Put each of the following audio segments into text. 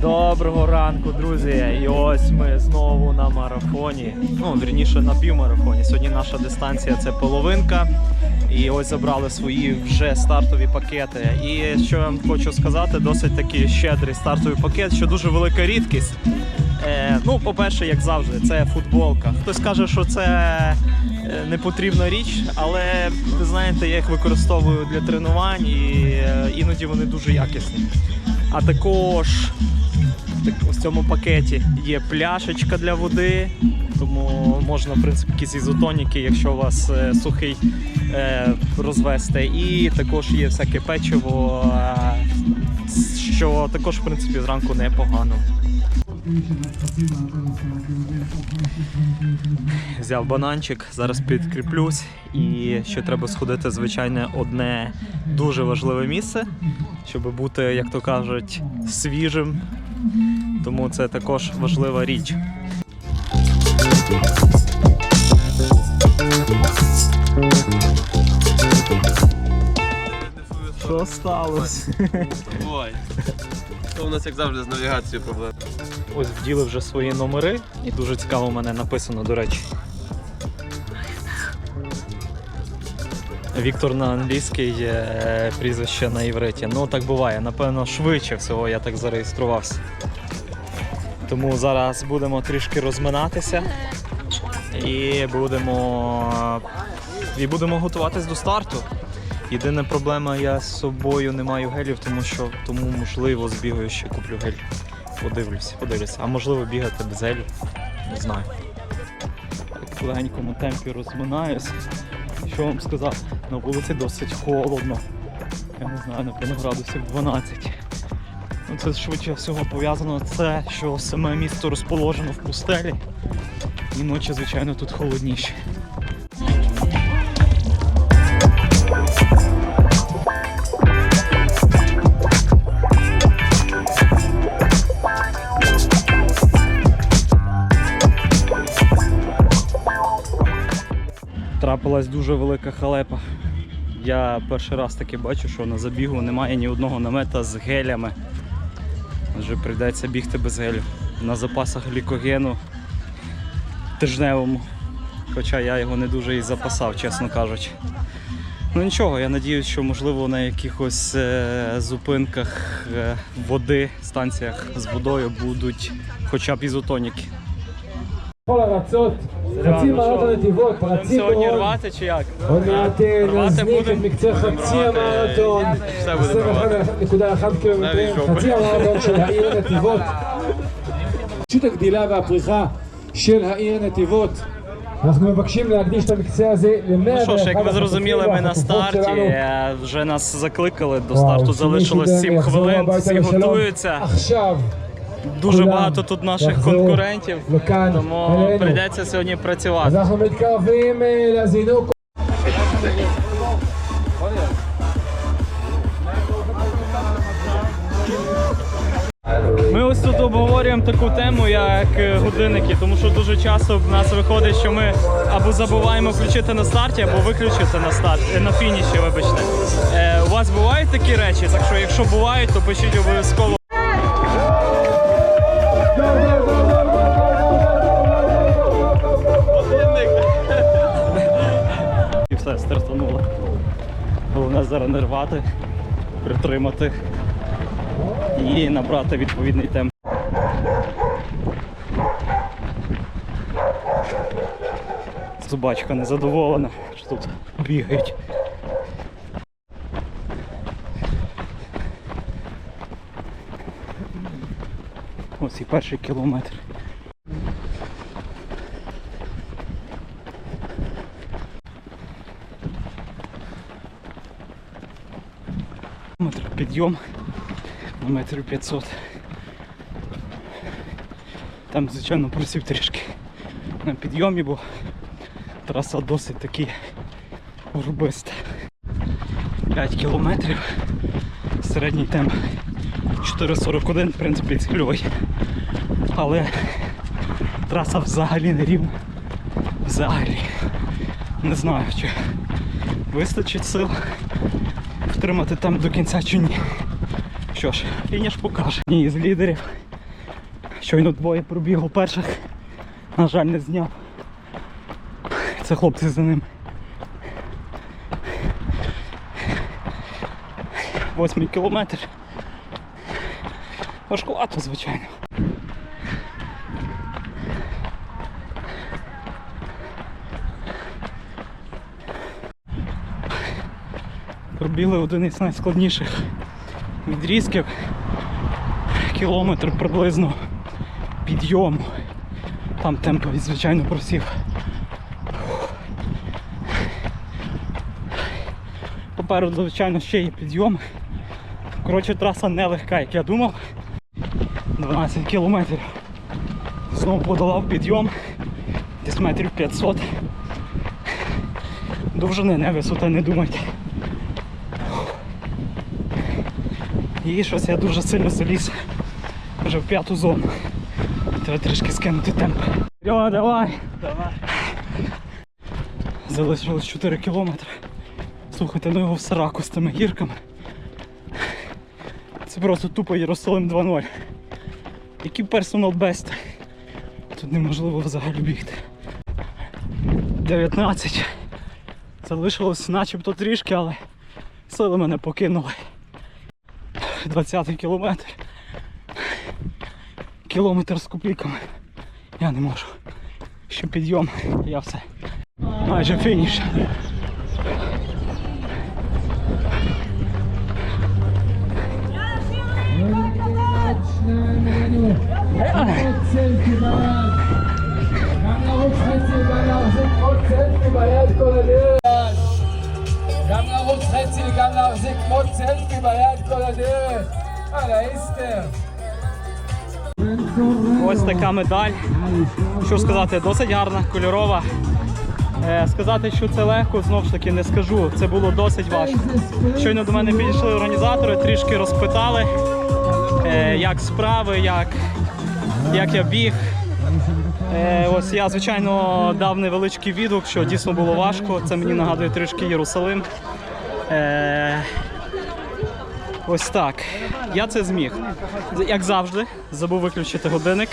Доброго ранку, друзі! І ось ми знову на марафоні. Ну, вірніше на півмарафоні. Сьогодні наша дистанція це половинка. І ось забрали свої вже стартові пакети. І що я вам хочу сказати, досить такий щедрий стартовий пакет, що дуже велика рідкість. Е, ну, по-перше, як завжди, це футболка. Хтось каже, що це е, не потрібна річ, але ви знаєте, я їх використовую для тренувань і е, іноді вони дуже якісні. А також так, у цьому пакеті є пляшечка для води, тому можна, в принципі, якісь ізотоніки, якщо у вас е, сухий, розвести. І також є всяке печиво, що також, в принципі, зранку непогано. Взяв бананчик, зараз підкріплюсь. І ще треба сходити, звичайно, одне дуже важливе місце, щоб бути, як то кажуть, свіжим. Тому це також важлива річ. Що сталося? Ой. То у нас як завжди з навігацією проблем. Ось вділи вже свої номери, і дуже цікаво в мене написано, до речі. Віктор на англійський, е, прізвище на івриті. Ну так буває. Напевно, швидше всього я так зареєструвався. Тому зараз будемо трішки розминатися і будемо, і будемо готуватись до старту. Єдина проблема, я з собою не маю гелів, тому що тому можливо збігаю ще куплю гель. Подивлюсь, подивлюся. А можливо бігати без гелю. Не знаю. В легенькому темпі розминаюсь. Що вам сказати? На вулиці досить холодно. Я не знаю, напевно, градусів 12. Ну, Це швидше всього пов'язано це, що саме місто розположено в пустелі. І ночі, звичайно, тут холодніше. Трапилась дуже велика халепа. Я перший раз таки бачу, що на забігу немає ні одного намета з гелями. Вже прийдеться бігти без гелю. На запасах глікогену тижневому. Хоча я його не дуже і запасав, чесно кажучи. Ну нічого, я надіюсь, що можливо на якихось е, зупинках е, води, станціях з водою будуть хоча б ізотоніки. כל הרצות, חצי מעלות הנתיבות, פרצים דורון, עוד מעט נזניק את מקצה חצי המרתון, 21.1 קילומטרים, חצי המרתון של העיר נתיבות, פשוט הגדילה והפריחה של העיר נתיבות. Ми що ж, як ви зрозуміли, ми на старті вже нас закликали до старту. Залишилось 7 хвилин. Всі готуються. Дуже багато тут наших конкурентів, тому прийдеться сьогодні працювати. Ми ось тут обговорюємо таку тему, як е, годинники, тому що дуже часто в нас виходить, що ми або забуваємо включити на старті, або виключити на старт е, на фініші. Вибачте, е, у вас бувають такі речі, так що якщо бувають, то пишіть обов'язково. Головне зараз не рвати, притримати і набрати відповідний темп. Собачка незадоволена, що тут бігають. Ось і перший кілометр. Підйом на метр 500. Там, звичайно, просів трішки на підйомі, бо траса досить таки урбиста. 5 кілометрів. Середній темп 4.41, в принципі, цільовий. Але траса взагалі не рівна. Взагалі. Не знаю, чи вистачить сил втримати там до кінця чи ні. Що ж, фініш покаже. Ні, з лідерів. Щойно двоє пробігло перших. На жаль, не зняв. Це хлопці за ним. Восьмий кілометр. Важкувато, звичайно. Пробіли один із найскладніших відрізків. Кілометр приблизно підйому. Там темпові, звичайно, просів. Попереду, звичайно, ще є підйом. Коротше, траса нелегка, як я думав. 12 кілометрів. Знову подолав підйом. Десь метрів 500. Довжини не висота, не думайте. І щось я дуже сильно заліз вже в п'яту зону. Треба трішки скинути темп. Йо, давай! Давай. Залишилось 4 кілометри. Слухайте, ну його в сраку з тими гірками. Це просто тупо Єрусалим 2.0. Які персонал бест. Тут неможливо взагалі бігти. 19. Залишилось начебто трішки, але сили мене покинули. 20 кілометр. Кілометр з купліками. Я не можу. Ще підйом, я все. Майже фініш. לרוץ חצי וגם להחזיק כמו צלפי ביד כל הדרך. על האיסטר. Ось така медаль. Що сказати, досить гарна, кольорова. Е, сказати, що це легко, знов ж таки не скажу. Це було досить важко. Щойно до мене підійшли організатори, трішки розпитали, е, як справи, як, як я біг. Е, ось я, звичайно, дав невеличкий відгук, що дійсно було важко. Це мені нагадує трішки Єрусалим. Е, ось так. Я це зміг. Як завжди, забув виключити годинник.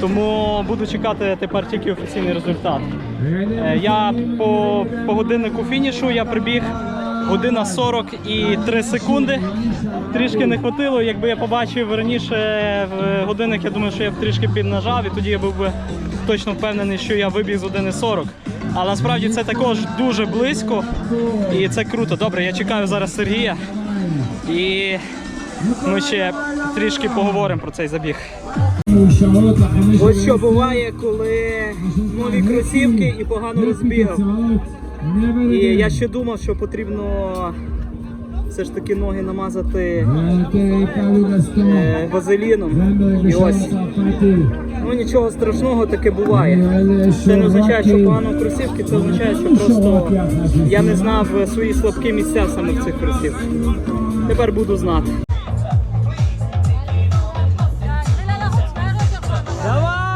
Тому буду чекати тепер тільки офіційний результат. Е, Я по, по годиннику фінішу я прибіг година 40 і 3 секунди. Трішки не хватило. Якби я побачив раніше в годинник, я думаю, що я б трішки піднажав, і тоді я був би точно впевнений, що я вибіг з години 40. Але насправді це також дуже близько і це круто. Добре, я чекаю зараз Сергія. І ми ще трішки поговоримо про цей забіг. Ось що буває, коли нові кросівки і погано розбігав. І я ще думав, що потрібно все ж таки ноги намазати е, вазеліном. І ось, ну нічого страшного таке буває. Це не означає, що погано кросівки, це означає, що просто я не знав свої слабкі місця саме в цих кросівках. Тепер буду знати. Давай!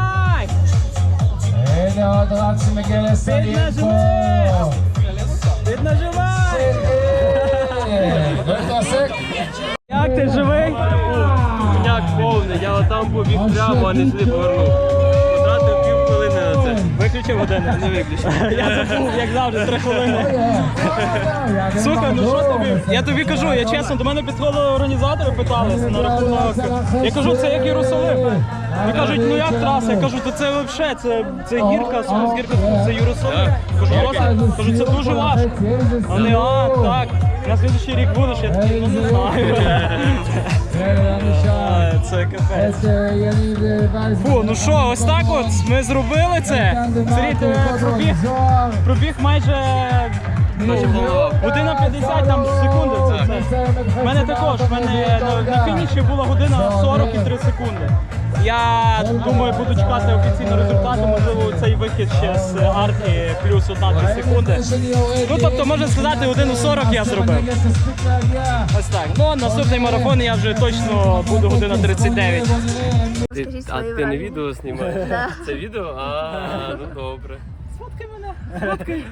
Я отам побіг прямо, а не сюди повернув. Потратив пів хвилини на це. Виключив годинник. Не виключив. Я забув, як завжди, три хвилини. Слухай, ну що тобі? Я тобі кажу, я чесно, до мене підходили організатори, питалися на рахунок. Я кажу, це як Єрусалим. І кажуть, ну як траса? Я кажу, то це взагалі, це, це гірка, гірка, це Єрусалим. Кажу, кажу, це дуже важко. Вони, а, так. На следующий рік будеш, я такий, не знаю. Це капець. Фу, ну що, ось так от ми зробили це. Сергій, пробіг, пробіг майже година 50 там секунди. Це. У мене також, в мене на, на фініші була година 40 і 3 секунди. Я думаю, буду чекати офіційного результату, можливо, цей вихід ще з арки плюс 1-2 секунди. Ну тобто можна сказати, годину 40 я зробив. Ось так. Ну, наступний марафон я вже точно буду година 39. Ти, Скажіть а свої ти не враження. відео знімаєш? Це відео? А, ну добре. Сфоткай мене, сфоткай.